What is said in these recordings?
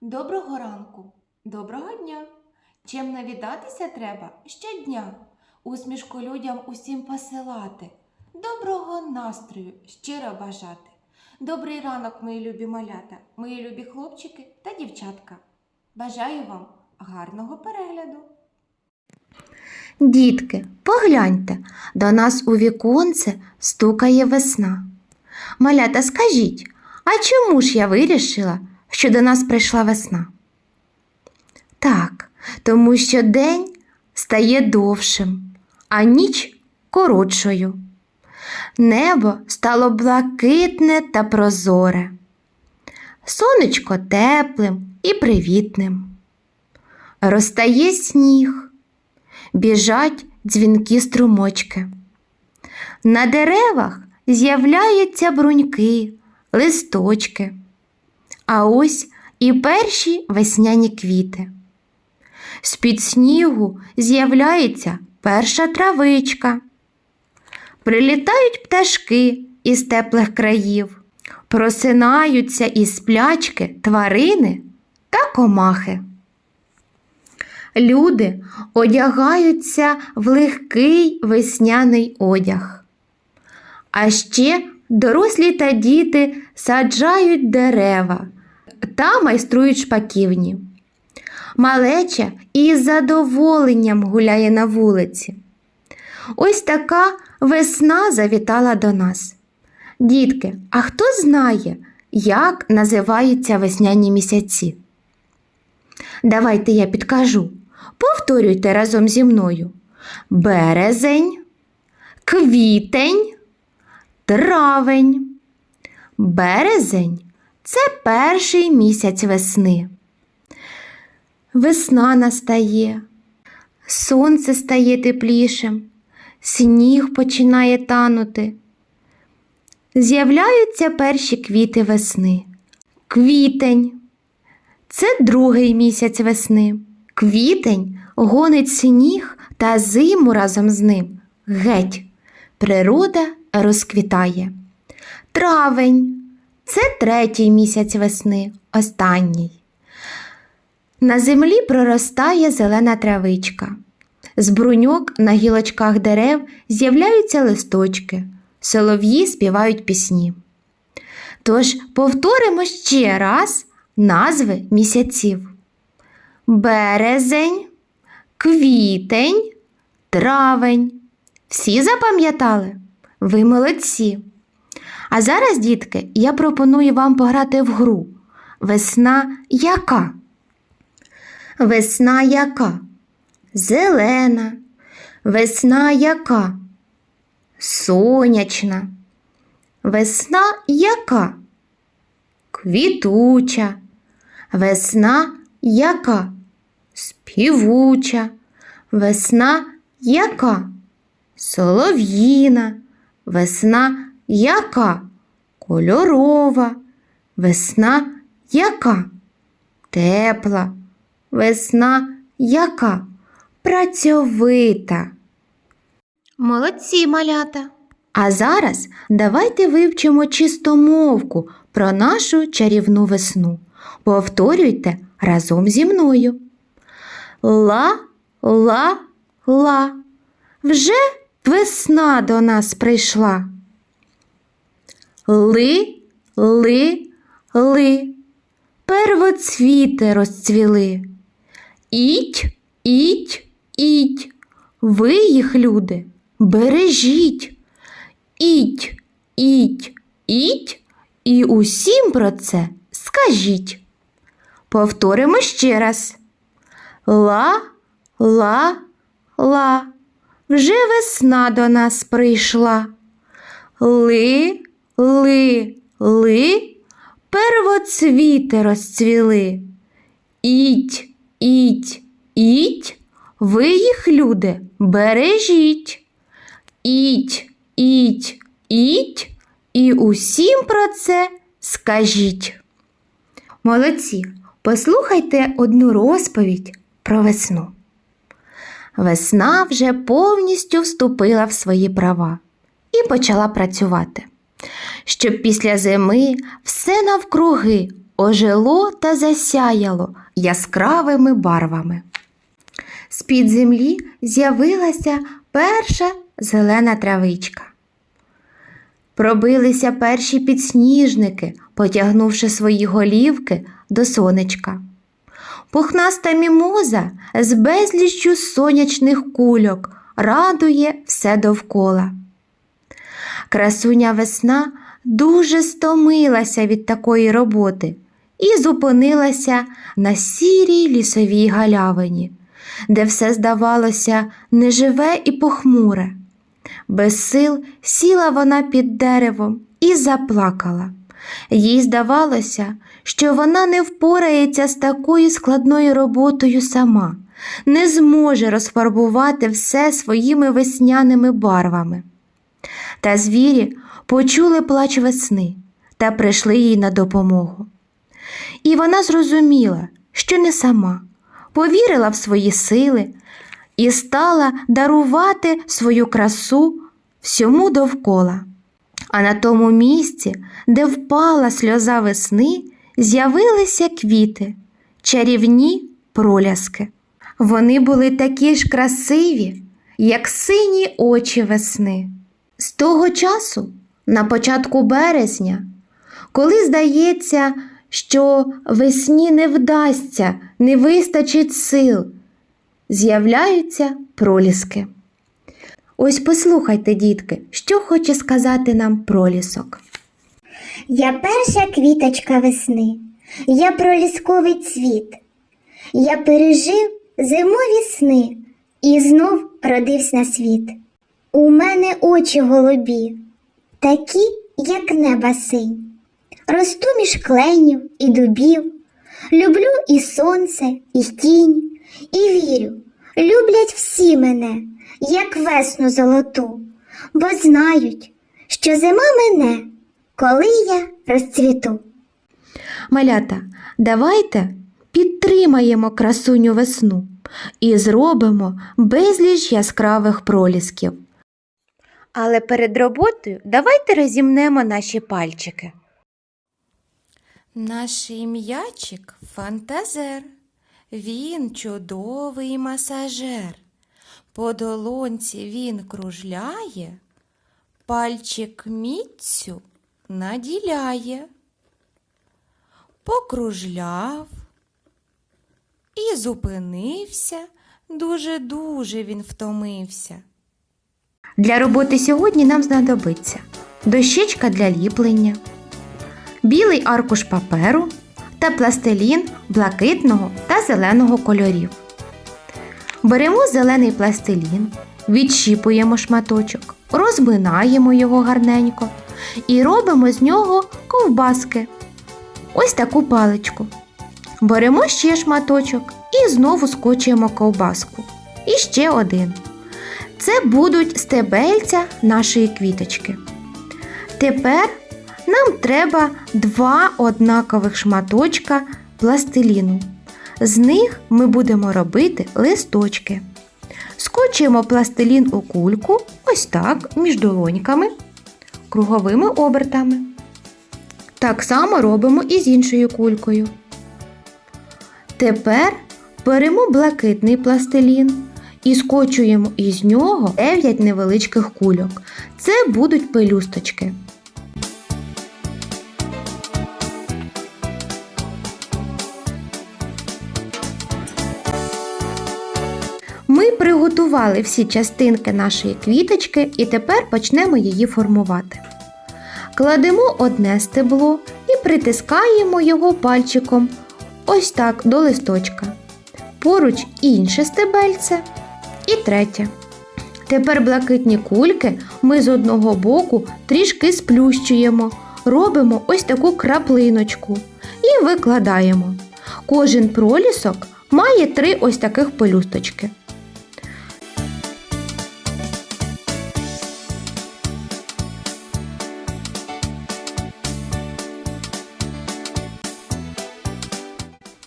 Доброго ранку, доброго дня. Чим навідатися треба щодня, усмішку людям усім посилати, доброго настрою щиро бажати. Добрий ранок, мої любі малята, мої любі хлопчики та дівчатка. Бажаю вам гарного перегляду. Дітки, погляньте, до нас у віконце стукає весна. Малята, скажіть, а чому ж я вирішила, що до нас прийшла весна? Так, тому що день стає довшим, а ніч коротшою. Небо стало блакитне та прозоре, сонечко теплим і привітним. Розтає сніг біжать дзвінкі струмочки. На деревах з'являються бруньки, листочки, а ось і перші весняні квіти. З-під снігу з'являється перша травичка. Прилітають пташки із теплих країв, просинаються із сплячки тварини та комахи. Люди одягаються в легкий весняний одяг. А ще дорослі та діти саджають дерева та майструють шпаківні. Малеча із задоволенням гуляє на вулиці. Ось така весна завітала до нас. Дітки, а хто знає, як називаються весняні місяці? Давайте я підкажу. Повторюйте разом зі мною. Березень, квітень, травень. Березень це перший місяць весни. Весна настає, сонце стає теплішим, сніг починає танути. З'являються перші квіти весни. Квітень. Це другий місяць весни. Квітень гонить сніг та зиму разом з ним. Геть. Природа розквітає. Травень це третій місяць весни, останній. На землі проростає зелена травичка. З бруньок на гілочках дерев з'являються листочки, солов'ї співають пісні. Тож повторимо ще раз назви місяців: березень, квітень, травень. Всі запам'ятали? Ви молодці. А зараз, дітки, я пропоную вам пограти в гру. Весна яка? Весна яка? Зелена. Весна яка? Сонячна. Весна яка? Квітуча. Весна яка? Співуча. Весна яка? Солов'їна. Весна яка? Кольорова. Весна яка? Тепла. Весна яка? Працьовита. Молодці малята. А зараз давайте вивчимо чистомовку про нашу чарівну весну. Повторюйте разом зі мною. Ла, ла, ла. Вже весна до нас прийшла. Ли, ли, ли. Первоцвіти розцвіли. Іть, іть, іть. Ви їх, люди, бережіть. Іть, іть, іть, і усім про це скажіть. Повторимо ще раз. Ла, ла, ла. Вже весна до нас прийшла. Ли, ли, ли, первоцвіти розцвіли. Іть, іть, іть, ви їх, люди, бережіть. Іть, іть, іть, і усім про це скажіть. Молодці, послухайте одну розповідь про весну. Весна вже повністю вступила в свої права і почала працювати, щоб після зими все навкруги ожило та засяяло яскравими барвами. З-під землі з'явилася перша зелена травичка. Пробилися перші підсніжники, потягнувши свої голівки до сонечка. Пухнаста мімоза з безліччю сонячних кульок радує все довкола. Красуня весна дуже стомилася від такої роботи і зупинилася на сірій лісовій галявині, де все здавалося неживе і похмуре. Без сил сіла вона під деревом і заплакала. Їй здавалося, що вона не впорається з такою складною роботою сама, не зможе розфарбувати все своїми весняними барвами. Та звірі почули плач весни та прийшли їй на допомогу. І вона зрозуміла, що не сама, повірила в свої сили і стала дарувати свою красу всьому довкола. А на тому місці, де впала сльоза весни, з'явилися квіти, чарівні проляски. Вони були такі ж красиві, як сині очі весни. З того часу, на початку березня, коли здається, що весні не вдасться, не вистачить сил, з'являються проліски. Ось послухайте, дітки, що хоче сказати нам пролісок. Я перша квіточка весни, я пролісковий цвіт. Я пережив зимові сни і знов родився на світ. У мене очі голубі, такі, як неба синь. Росту між кленів і дубів, люблю і сонце, і тінь, і вірю, люблять всі мене, як весну золоту, бо знають, що зима мене, коли я розцвіту. Малята, давайте підтримаємо красуню весну і зробимо безліч яскравих пролісків. Але перед роботою давайте розімнемо наші пальчики. Наш м'ячик фантазер. Він чудовий масажер. По долонці він кружляє, пальчик міцю наділяє. Покружляв і зупинився. Дуже-дуже він втомився. Для роботи сьогодні нам знадобиться дощечка для ліплення, білий аркуш паперу та пластилін блакитного та зеленого кольорів. Беремо зелений пластилін, відщіпуємо шматочок, розминаємо його гарненько і робимо з нього ковбаски. Ось таку паличку. Беремо ще шматочок і знову скочуємо ковбаску. І ще один. Це будуть стебельця нашої квіточки. Тепер нам треба два однакових шматочка пластиліну. З них ми будемо робити листочки. Скочуємо пластилін у кульку, ось так, між долоньками, круговими обертами. Так само робимо і з іншою кулькою. Тепер беремо блакитний пластилін і скочуємо із нього 9 невеличких кульок. Це будуть пелюсточки. Ми приготували всі частинки нашої квіточки і тепер почнемо її формувати. Кладемо одне стебло і притискаємо його пальчиком ось так до листочка. Поруч інше стебельце і третє. Тепер блакитні кульки ми з одного боку трішки сплющуємо, робимо ось таку краплиночку і викладаємо. Кожен пролісок має три ось таких пелюсточки.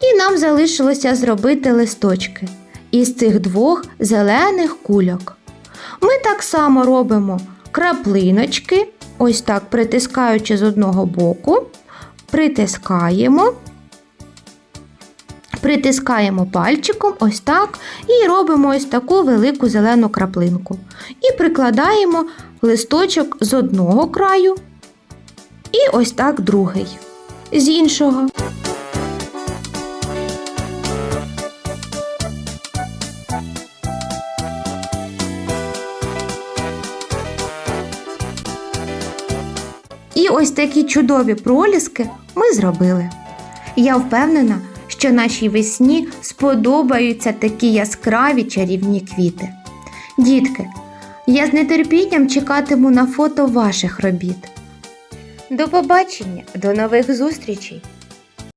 І нам залишилося зробити листочки із цих двох зелених кульок. Ми так само робимо краплиночки, ось так притискаючи з одного боку, притискаємо. Притискаємо пальчиком ось так і робимо ось таку велику зелену краплинку. І прикладаємо листочок з одного краю і ось так другий. З іншого. І ось такі чудові проліски ми зробили. Я впевнена, що нашій весні сподобаються такі яскраві чарівні квіти. Дітки, я з нетерпінням чекатиму на фото ваших робіт. До побачення, до нових зустрічей!